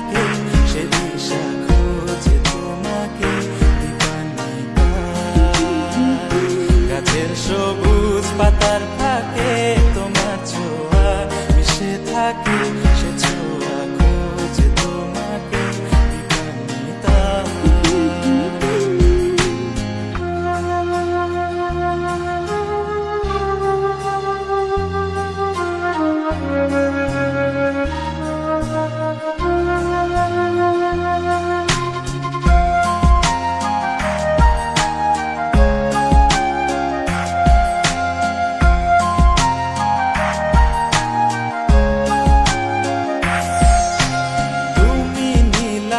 back in.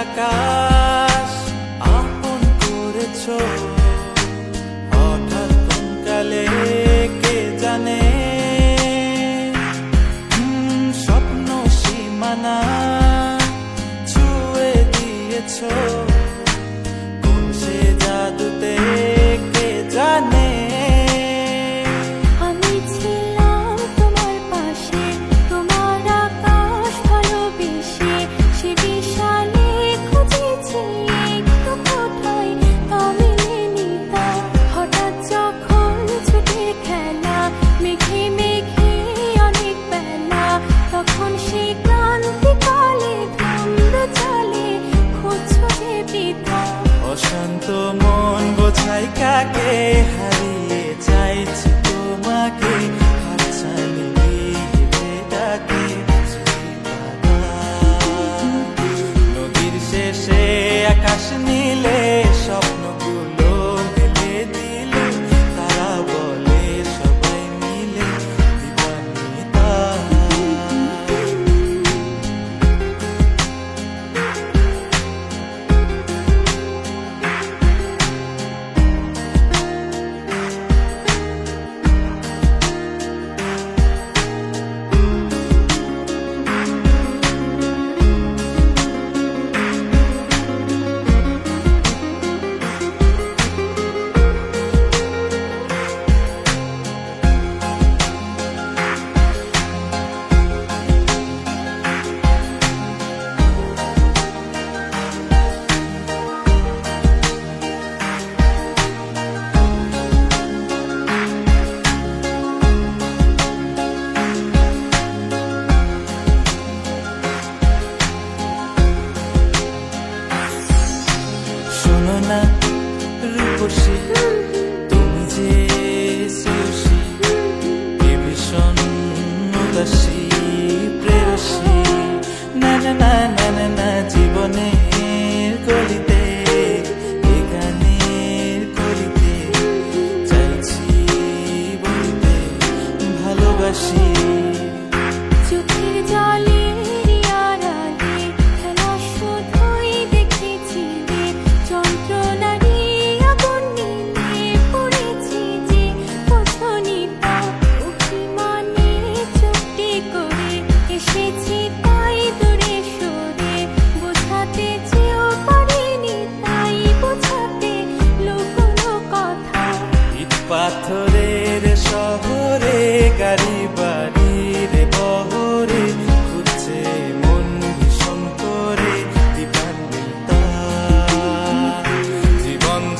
acá. খুশি তুমি যে শ্রেয়সী কে ভীষণ উদাসী প্রেয়সী। না না না না না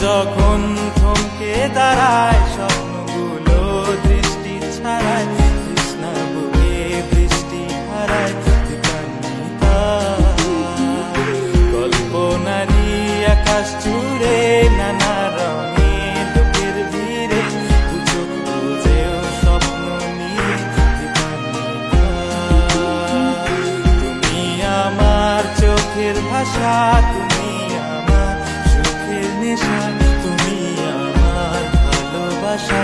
যখন থমকে দাঁড়ায় স্বপ্নগুলো দৃষ্টি ছাড়ায়, কৃষ্ণা বুকে বৃষ্টি হারায় আকাশ চুড়ে নানা চোখ চোখের ভাষা, তুমি i'm Russia.